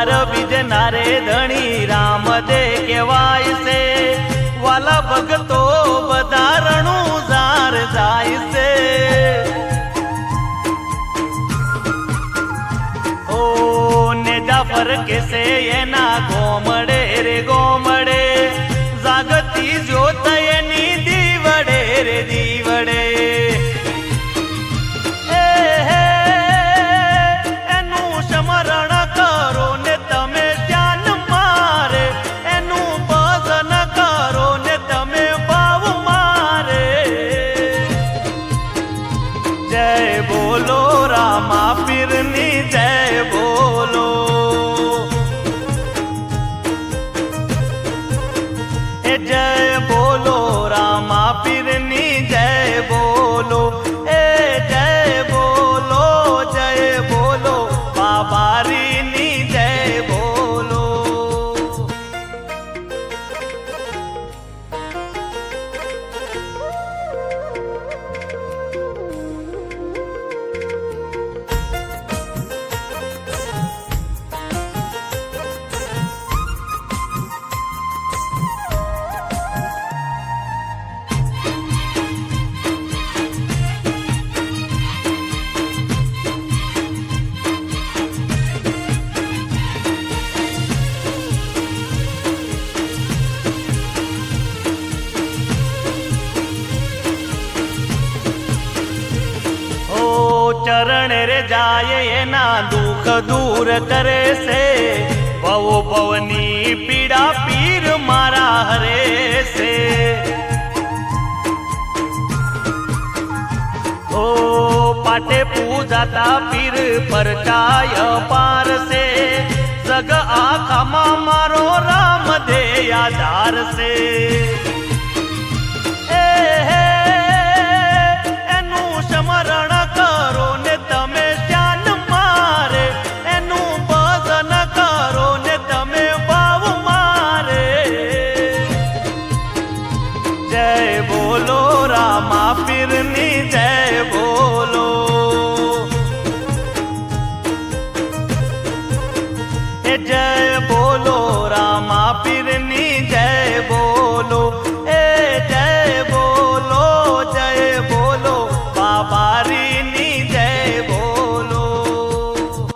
બાર બીજ નારે ધણી રામ દે કહેવાય છે. વાલા ભગતો બધા રણું ઝાર જાય છે. ઓ ને જાફર કેસે એના ગોમડે રે ગોમડે जय ચરણ રે જાય એના દુઃખ દૂર કરે છે. ભવો ભવની પીડા પીર મારા હરે છે. ઓ પાટે પૂજાતા પીર પરચાય પારસે જગ આખામાં મારો રામ દે આધાર છે.